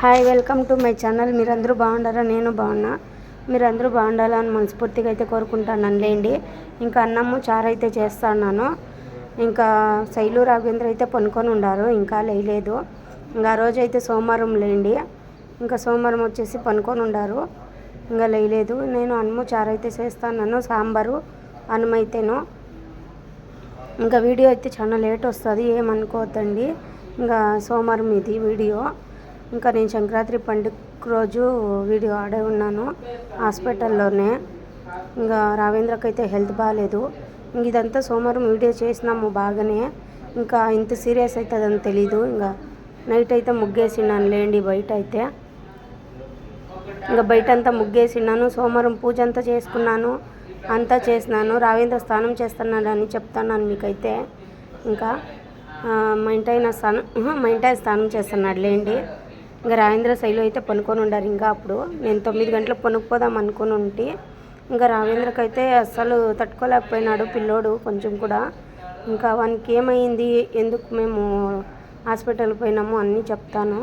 Hi welcome to my channel. మీరందరూ బాగుండారా? నేను బాగున్నా. మీరందరూ బాగుండాలని మనస్ఫూర్తిగా అయితే కోరుకుంటాను లేండి ఇంకా అన్నము చారు అయితే చేస్తాను ఇంకా శైలు రాఘవేంద్ర అయితే పనుకొని ఉండారు. ఇంకా లేయలేదు. ఇంకా ఆ రోజు అయితే సోమవారం లేండి. ఇంకా సోమవారం వచ్చేసి పనుకొని ఉండారు. ఇంకా లేయలేదు. నేను అన్నము చారు అయితే చేస్తాను సాంబారు అన్నమైతేను ఇంకా వీడియో అయితే చాలా లేట్ వస్తుంది. ఏమనుకోవద్దండి. ఇంకా సోమవారం ఇది వీడియో. ఇంకా నేను సంక్రాంతి పండుగ రోజు వీడియో ఆడే ఉన్నాను హాస్పిటల్లోనే. ఇంకా రావేంద్రకి అయితే హెల్త్ బాగాలేదు ఇంక ఇదంతా సోమవారం వీడియో చేసినాము బాగానే. ఇంకా ఇంత సీరియస్ అవుతుందని తెలీదు. ఇంకా నైట్ అయితే ముగ్గేసినాను లేండి బయట అయితే ఇంకా బయట అంతా ముగ్గేసినాను సోమవారం పూజ అంతా చేసుకున్నాను. అంతా చేసినాను. రావేంద్ర స్నానం చేస్తున్నాడు అని చెప్తున్నాను మీకైతే. ఇంకా మా ఇంటి ఆయన స్నానం మా ఇంటి ఆయన స్నానం చేస్తున్నాడు లేండి. ఇంకా రావేంద్ర శైలు అయితే పనుకొని ఉండారు ఇంకా అప్పుడు. నేను తొమ్మిది గంటలకు పనుకుపోదాం అనుకుని ఉంటే ఇంకా రావేంద్రకి అయితే అస్సలు తట్టుకోలేకపోయినాడు పిల్లోడు కొంచెం కూడా. ఇంకా వానికి ఏమైంది ఎందుకు మేము హాస్పిటల్ పోయినాము అన్నీ చెప్తాను.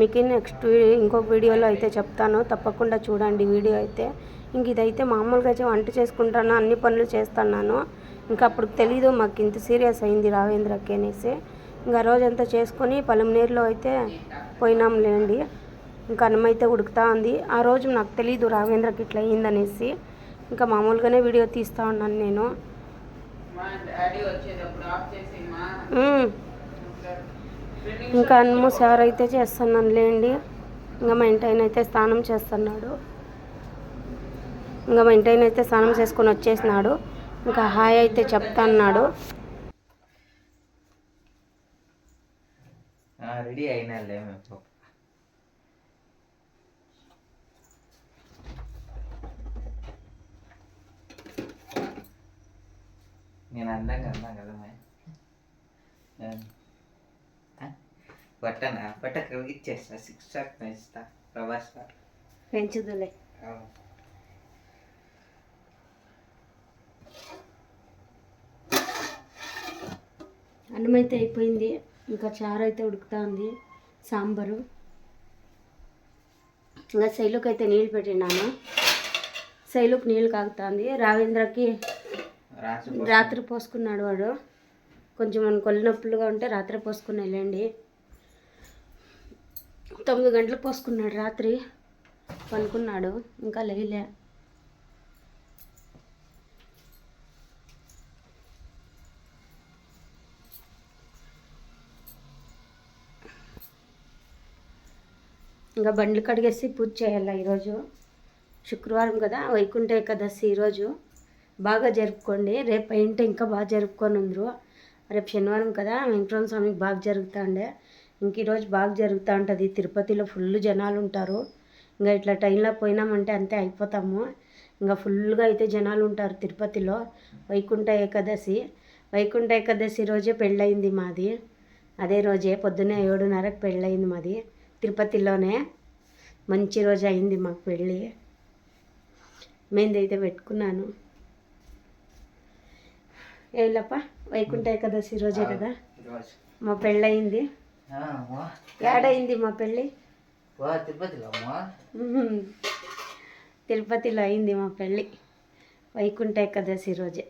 మీకు నెక్స్ట్ ఇంకొక వీడియోలో అయితే చెప్తాను. తప్పకుండా చూడండి వీడియో అయితే. ఇంక ఇదైతే మామూలుగా అయితే వంట చేసుకుంటాను అన్ని పనులు చేస్తున్నాను. ఇంకా అప్పుడు తెలీదు మాకు ఇంత సీరియస్ అయింది రావేంద్రకి అనేసి. ఇంకా రోజంతా చేసుకొని పొలం నీరులో అయితే పోయినాం లేండి. ఇంకా అన్నం అయితే ఉడుకుతా ఉంది. ఆ రోజు నాకు తెలీదు రావేంద్రకి ఇట్లా అయిందనేసి. ఇంకా మామూలుగానే వీడియో తీస్తూ ఉన్నాను నేను. ఇంకా అన్నము సార్ అయితే చేస్తున్నాను లేండి. ఇంకా మా ఇంటి ఆయన అయితే స్నానం చేస్తున్నాడు. ఇంకా మా ఇంటి ఆయన అయితే స్నానం చేసుకొని వచ్చేసినాడు. ఇంకా హాయ్ అయితే చెప్తాన్నాడు రెడీ అయినాలే మేము. నేను అందంగా అన్నా కదా మే బట్టనా? బట్ట ఇచ్చేస్తా. సిక్స్ స్టార్ ఇస్తా ప్రభాస్ స్టార్ పెంచుదులే. అన్నం అయితే అయిపోయింది. ఇంకా చారు అయితే ఉడుకుతా ఉంది సాంబారు. ఇంకా శైలుకి అయితే నీళ్ళు పెట్టినాను. శైలుకి నీళ్ళు కాగుతుంది. రావేంద్రకి రాత్రి పోసుకున్నాడు. వాడు. కొంచెం మన నొప్పులుగా ఉంటే రాత్రి పోసుకుని వెళ్ళండి. తొమ్మిది గంటలకు పోసుకున్నాడు రాత్రి. పనుకున్నాడు. ఇంకా లేలే. ఇంకా బండ్లు కడిగేసి పూజ చేయాలి ఈరోజు? శుక్రవారం కదా వైకుంఠ ఏకాదశి ఈరోజు. బాగా జరుపుకోండి. రేపు అయింటే ఇంకా బాగా జరుపుకొని ఉందరు. రేపు శనివారం కదా వెంకటరమణ స్వామికి బాగా జరుగుతుండే. ఇంక ఈరోజు బాగా జరుగుతూ ఉంటుంది తిరుపతిలో ఫుల్ జనాలు ఉంటారు. ఇంకా ఇట్లా ట్రైన్లో పోయినామంటే అంతే అయిపోతాము. ఇంకా ఫుల్గా అయితే జనాలు ఉంటారు తిరుపతిలో. వైకుంఠ ఏకాదశి. వైకుంఠ ఏకాదశి రోజే పెళ్ళయింది మాది. అదే రోజే పొద్దున్నే ఏడున్నరకు పెళ్ళయింది మాది. తిరుపతిలోనే మంచి రోజు అయింది మాకు పెళ్ళి. మేందైతే పెట్టుకున్నాను. ఏలప్ప వైకుంఠ ఏకాదశి రోజే కదా? మా పెళ్ళయింది. ఏడైంది మా పెళ్ళి. తిరుపతిలో అయింది మా పెళ్ళి. వైకుంఠ ఏకాదశి రోజే.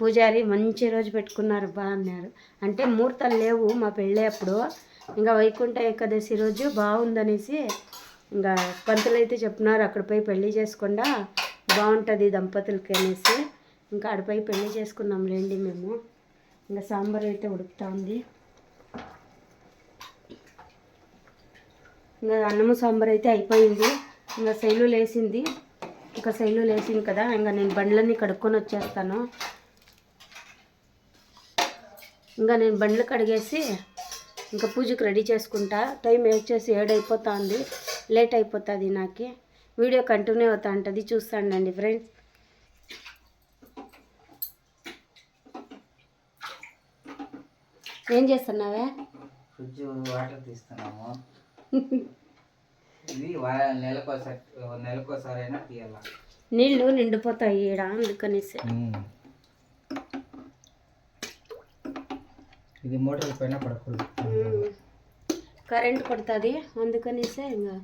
పూజారి మంచి రోజు పెట్టుకున్నారు బా అన్నారు. అంటే ముహూర్తాలు లేవు మా పెళ్ళి అప్పుడు. ఇంకా వైకుంఠ ఏకాదశి రోజు బాగుందనేసి ఇంకా పంతులు అయితే చెప్తున్నారు అక్కడ పోయి పెళ్ళి చేసుకుండా బాగుంటుంది దంపతులకి అనేసి. ఇంకా ఆడపై పెళ్ళి చేసుకున్నాం లేండి మేము. ఇంకా సాంబార్ అయితే ఉడుకుతా ఉంది ఇంకా అన్నము సాంబార్ అయితే అయిపోయింది. ఇంకా శైలు లేసింది ఇంకా శైలు లేసింది కదా ఇంకా నేను బండ్లన్నీ కడుక్కొని వచ్చేస్తాను. ఇంకా నేను బండ్లు కడిగేసి ఇంకా పూజకు రెడీ చేసుకుంటా. టైం వచ్చేసి ఏడు అయిపోతుంది. లేట్ అయిపోతుంది నాకు. వీడియో కంటిన్యూ అవుతా ఉంటుంది. చూస్తానండి ఫ్రెండ్స్. ఏం చేస్తున్నావే? ఫ్రిడ్జ్ వాటర్ తీస్తున్నాము. ఇది వా నెలకోసారి నెలకోసారైనా తీయాల? నీళ్ళు నిండిపోతాయి ఈడ అందుకనేసి. ఇది మోటార్ పైన పడకూడదు. కరెంట్ కొడుతుంది అందుకనేసే ఇంకా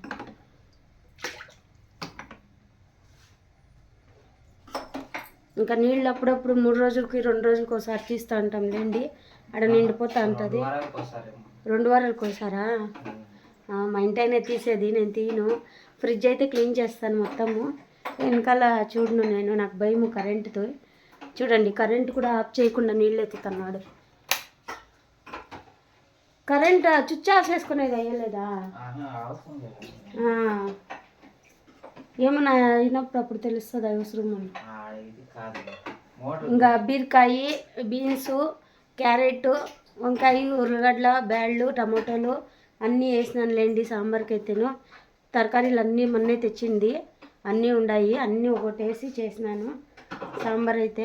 ఇంకా నీళ్ళు అప్పుడప్పుడు మూడు రోజులకి రెండు రోజులకి ఒకసారి తీస్తూ ఉంటాం లేండి. ఆడ నిండిపోతూ ఉంటుంది. రెండు వారాలకు ఒకసారా మా ఇంటి అయినా తీసేది నేను తీను ఫ్రిడ్జ్ అయితే క్లీన్ చేస్తాను మొత్తము. వెనకాల చూడను నేను నాకు భయము కరెంటుతో చూడండి కరెంట్ కూడా ఆఫ్ చేయకుండా నీళ్ళు ఎత్తుతున్నాడు. కరెంట్ స్విచ్ ఆఫ్ చేసుకునేది అయ్యలేదా. ఏమన్నా అయినప్పుడు అప్పుడు తెలుస్తుంది అవసరం ఇంకా బీరకాయ బీన్స్ క్యారెట్ వంకాయ ఉర్లగడ్డ బ్యాళ్ళు టమాటోలు అన్నీ వేసినాను లేండి సాంబార్కి అయితేను తరకారీలు అన్నీ మొన్నే తెచ్చింది. అన్నీ ఉన్నాయి అన్నీ ఒకటి వేసి చేసినాను. సాంబార్ అయితే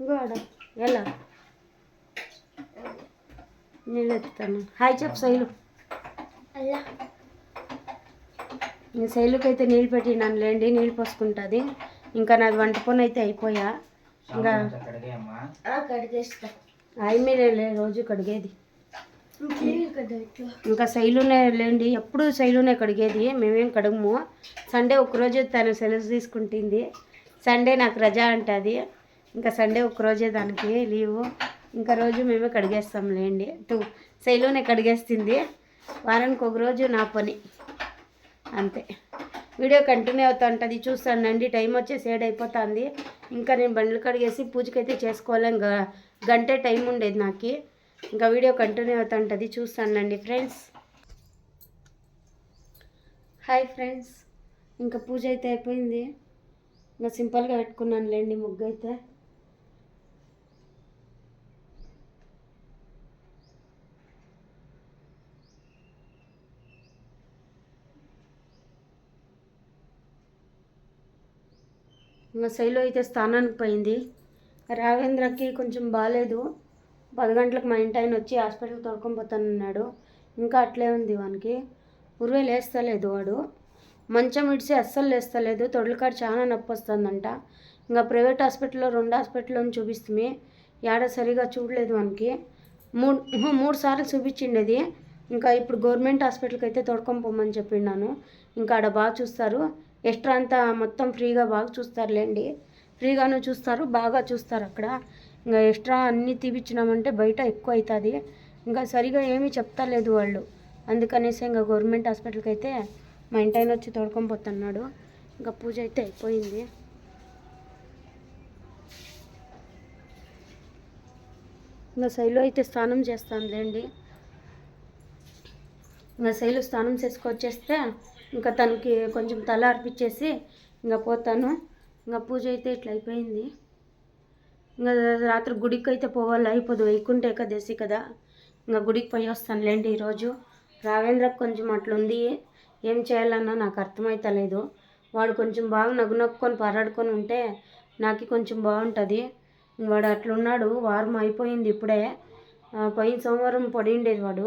ఇంకో ఆడ. ఎలా? నీళ్ళు ఎత్తుతాను హాయ్ చెప్పు శైలు. నేను శైలుకి అయితే నీళ్ళు పెట్టినాను లేండి నీళ్ళు పోసుకుంటుంది. ఇంకా నాది వంట పని అయితే అయిపోయా. ఇంకా లే రోజు కడిగేది. ఇంకా శైలునే లేండి ఎప్పుడు శైలునే కడిగేది మేమేం కడగము. సండే ఒకరోజే తను సెలవు తీసుకుంటుంది. సండే నాకు రజా అంటుంది. ఇంకా సండే ఒకరోజే దానికి లీవు. ఇంకా రోజు మేమే కడిగేస్తాం లేండి. తూ శైలునే కడిగేస్తుంది వారానికి ఒక రోజు నా పని. అంతే. వీడియో కంటిన్యూ అవుతూ ఉంటుంది. చూస్తానండి టైం వచ్చేసి ఏడు అయిపోతుంది. ఇంకా నేను బండ్లు కడిగేసి పూజకైతే చేసుకోవాలి. ఇంకా గంటే టైం ఉండేది నాకు. ఇంకా వీడియో కంటిన్యూ అవుతా ఉంటుంది. చూస్తానండి ఫ్రెండ్స్. హాయ్ ఫ్రెండ్స్ ఇంకా పూజ అయితే అయిపోయింది. ఇంకా సింపుల్గా పెట్టుకున్నాను లేండి ముగ్గు అయితే మా శైలు అయితే స్థానానికి పోయింది. రావేంద్రకి కొంచెం బాగాలేదు పది గంటలకు మా ఇంటి ఆయన వచ్చి హాస్పిటల్ తోడుకొని పోతానన్నాడు ఇంకా అట్లే ఉంది వానికి. ఉరువే లేస్తలేదు వాడు. మంచం ఇడిచి అస్సలు లేస్తలేదు. తొడలకాడు చాలా నొప్పి వస్తుందంట. ఇంకా ప్రైవేట్ హాస్పిటల్లో రెండు హాస్పిటల్లో చూపిస్తుంది. ఏడ సరిగా చూడలేదు వానికి. మూడు మూడు సార్లు చూపించిండేది. ఇంకా ఇప్పుడు గవర్నమెంట్ హాస్పిటల్కి అయితే తోడుకొని పోమని చెప్పిన్నాను ఇంకా ఆడ బాగా చూస్తారు. ఎక్స్ట్రా అంతా మొత్తం ఫ్రీగా బాగా చూస్తారులేండి. ఫ్రీగాను చూస్తారు బాగా చూస్తారు అక్కడ. ఇంకా ఎక్స్ట్రా అన్నీ తీపిచ్చినామంటే బయట ఎక్కువ అవుతుంది ఇంకా సరిగా ఏమీ చెప్తలేదు వాళ్ళు. అందుకనేసి ఇంకా గవర్నమెంట్ హాస్పిటల్కి అయితే మా ఇంటి ఆయన వచ్చి తోడుకొని పోతున్నాడు. ఇంకా పూజ అయితే అయిపోయింది. ఇంకా శైలు అయితే స్నానం చేస్తానులేండి. ఇంకా శైలు స్నానం చేసుకొచ్చేస్తే ఇంకా తనకి కొంచెం తల అర్పించేసి ఇంకా పోతాను. ఇంకా పూజ అయితే ఇట్లా అయిపోయింది. ఇంకా రాత్రి గుడికి అయితే పోవాలి అయిపోదు. వైకుంఠ ఏకాదశి కదా. ఇంకా గుడికి పోయి వస్తానులేండి ఈరోజు. రావేంద్ర కొంచెం అట్లుంది. ఏం చేయాలన్నా నాకు అర్థమవుతలేదు వాడు కొంచెం బాగా నగ్గు నొక్కొని పరాడుకొని ఉంటే నాకు కొంచెం బాగుంటుంది. వాడు అట్లున్నాడు. వారం అయిపోయింది ఇప్పుడే. పోయిన సోమవారం పడిండేది వాడు.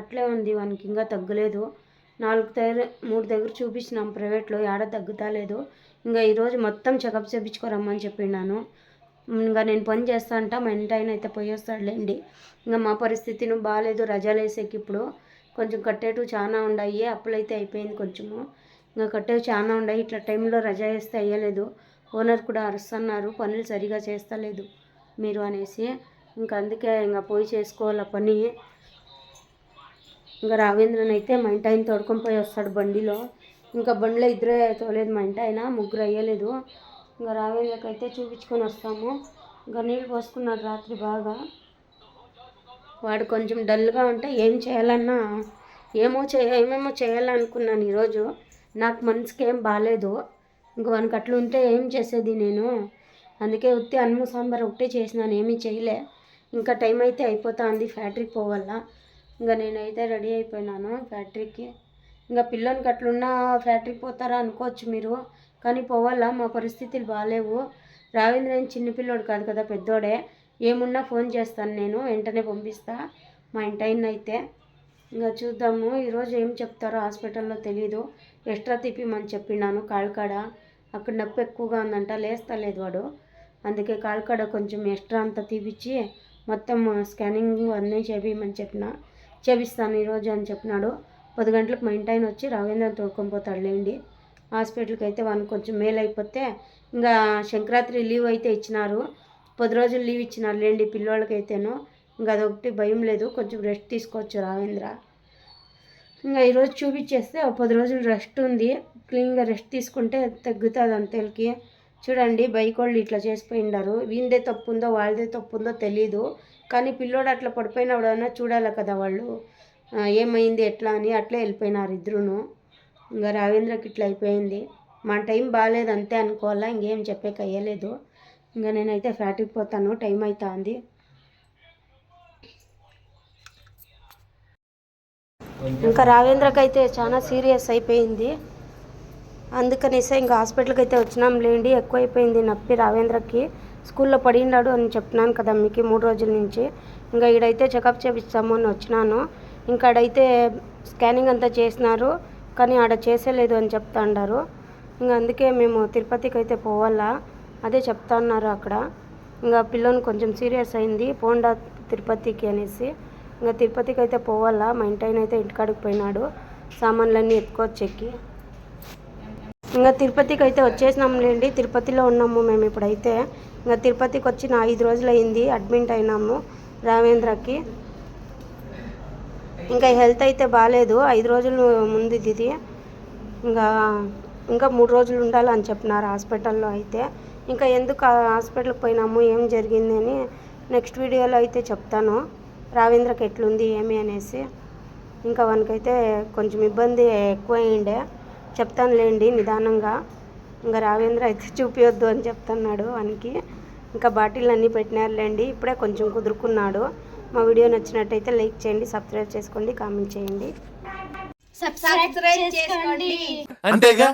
అట్లే ఉంది వానికి ఇంకా తగ్గలేదు. నాలుగు దగ్గర మూడు దగ్గర చూపించినాం ప్రైవేట్లో ఏడ తగ్గుతాలేదు ఇంకా ఈరోజు మొత్తం చెకప్ చేయించుకోరమ్మని చెప్పినాను. ఇంకా నేను పని చేస్తా అంట మా ఇంటి ఆయన అయితే పోయి వస్తాడులేండి. ఇంకా మా పరిస్థితిని బాగాలేదు రజాలు వేసేకి ఇప్పుడు. కొంచెం కట్టేటు చాలా ఉన్నాయి అప్పులైతే అయిపోయింది కొంచెము. ఇంకా కట్టేవి చాలా ఉన్నాయి ఇట్లా టైంలో రజా వేస్తే అయ్యలేదు. ఓనర్ కూడా అరుస్తున్నారు పనులు సరిగా చేస్తలేదు మీరు అనేసి. ఇంకా అందుకే ఇంకా పోయి చేసుకోవాలి పని. ఇంకా రావేంద్రన్ అయితే మా ఇంటి ఆయన తోడుకొని పోయి వస్తాడు బండిలో. ఇంకా బండిలో ఇద్దరే తోలేదు మా ఇంటి ఆయన ముగ్గురు అయ్యలేదు. ఇంకా రావేంద్రకి అయితే చూపించుకొని వస్తాము. ఇంకా నీళ్ళు పోసుకున్నాడు రాత్రి బాగా. వాడు కొంచెం డల్గా ఉంటే ఏం చేయాలన్నా ఏమో చే ఏమేమో చేయాలనుకున్నాను ఈరోజు. నాకు మనసుకి ఏం బాగాలేదు ఇంక వానికి అట్లా ఉంటే ఏం చేసేది నేను? అందుకే ఉత్తి అన్నము సాంబార్ ఒకటే చేసినాను ఏమీ చేయలే. ఇంకా టైం అయితే అయిపోతా ఉంది ఫ్యాక్టరీకి పోవాలా. ఇంకా నేనైతే రెడీ అయిపోయినాను ఫ్యాక్టరీకి. ఇంకా పిల్లోనికి అట్లున్నా ఫ్యాక్టరీకి పోతారా అనుకోవచ్చు మీరు కానీ పోవాలా మా పరిస్థితులు బాగాలేవు రావేంద్ర ఏం చిన్న పిల్లోడు కాదు కదా పెద్దోడే. ఏమున్నా ఫోన్ చేస్తాను నేను వెంటనే పంపిస్తా మా ఇంటి అయితే. ఇంకా చూద్దాము ఈరోజు ఏం చెప్తారో హాస్పిటల్లో తెలీదు. ఎక్స్ట్రా తిప్పిమని చెప్పినాను కాళ్ళకాడ అక్కడ నొప్పి ఎక్కువగా ఉందంట లేస్తలేదు వాడు. అందుకే కాళ్ళకాడ కొంచెం ఎక్స్ట్రా అంతా తీపిచ్చి మొత్తం స్కానింగ్ అన్నీ చేపించమని చెప్పిన. చేపిస్తాను ఈరోజు అని చెప్పినాడు. పది గంటలకు మా ఇంటి ఆయన వచ్చి రావేంద్రని తోడుకొని పోతాడు లేండి. హాస్పిటల్కి అయితే వాళ్ళు కొంచెం మేలు అయిపోతే ఇంకా సంక్రాంతి లీవ్ అయితే ఇచ్చినారు. పది రోజులు లీవ్ ఇచ్చినారు లేండి పిల్లోళ్ళకైతేను. ఇంకా అదొకటి భయం లేదు. కొంచెం రెస్ట్ తీసుకోవచ్చు రావేంద్ర ఇంకా ఈరోజు చూపించేస్తే పది రోజులు రెస్ట్ ఉంది. క్లీన్గా రెస్ట్ తీసుకుంటే తగ్గుతుంది అంతలకి. చూడండి బైక్ వాళ్ళు ఇట్లా చేసిపోయిండారు వీందే తప్పు ఉందో వాళ్ళదే తప్పు ఉందో తెలీదు. కానీ పిల్లోడు అట్లా పడిపోయినప్పుడైనా చూడాలి కదా వాళ్ళు. ఏమైంది ఎట్లా అని అట్లే వెళ్ళిపోయినారు ఇద్దరును. ఇంకా రావేంద్రకి ఇట్లా అయిపోయింది. మా టైం బాగాలేదు అంతే అనుకోవాలా ఇంకేం చెప్పేకి అయ్యలేదు. ఇంకా నేనైతే ఫ్యాట్కి పోతాను టైం అవుతుంది ఇంకా రావేంద్రకి అయితే చాలా సీరియస్ అయిపోయింది. అందుకనేసే ఇంకా హాస్పిటల్కి అయితే వచ్చినాం లేండి ఎక్కువైపోయింది నొప్పి రావేంద్రకి. స్కూల్లో పడినాడు అని చెప్తున్నాను కదా మీకు మూడు రోజుల నుంచి. ఇంకా ఈడైతే చెకప్ చేపిస్తాము అని వచ్చినాను. ఇంకా ఆడైతే స్కానింగ్ అంతా చేసినారు కానీ ఆడ చేసేలేదు అని చెప్తా అన్నారు ఇంకా అందుకే మేము తిరుపతికి అయితే పోవాలా అదే చెప్తా ఉన్నారు అక్కడ. ఇంకా పిల్లని కొంచెం సీరియస్ అయింది పోండా తిరుపతికి అనేసి. ఇంకా తిరుపతికి అయితే పోవాలా మా ఇంటి ఆయన అయితే ఇంటికాడికి పోయినాడు సామాన్లన్నీ ఎత్తుకోవచ్చు ఎక్కి ఇంకా తిరుపతికి అయితే వచ్చేసినాం లేండి తిరుపతిలో ఉన్నాము మేము ఇప్పుడైతే. ఇంకా తిరుపతికి వచ్చిన ఐదు రోజులు అయింది అడ్మిట్ అయినాము రావేంద్రకి ఇంకా హెల్త్ అయితే బాగాలేదు ఐదు రోజులు ముందు ఇది. ఇంకా ఇంకా మూడు రోజులు ఉండాలని చెప్పినారు హాస్పిటల్లో అయితే. ఇంకా ఎందుకు హాస్పిటల్కి పోయినాము ఏం జరిగింది అని నెక్స్ట్ వీడియోలో అయితే చెప్తాను. రావేంద్రకి ఎట్లుంది ఏమి అనేసి. ఇంకా వానికైతే కొంచెం ఇబ్బంది ఎక్కువ అయిండే చెప్తానులేండి నిదానంగా. ఇంకా రావేంద్ర అయితే చూపించొద్దు అని చెప్తున్నాడు వానికి. ఇంకా బాటిల్ అన్నీ పెట్టినారులేండి. ఇప్పుడే కొంచెం కుదురుకున్నాడు. మా వీడియో నచ్చినట్టయితే లైక్ చేయండి సబ్స్క్రైబ్ చేసుకోండి కామెంట్ చేయండి. సబ్స్క్రైబ్ చేసుకోండి. అంతేగా?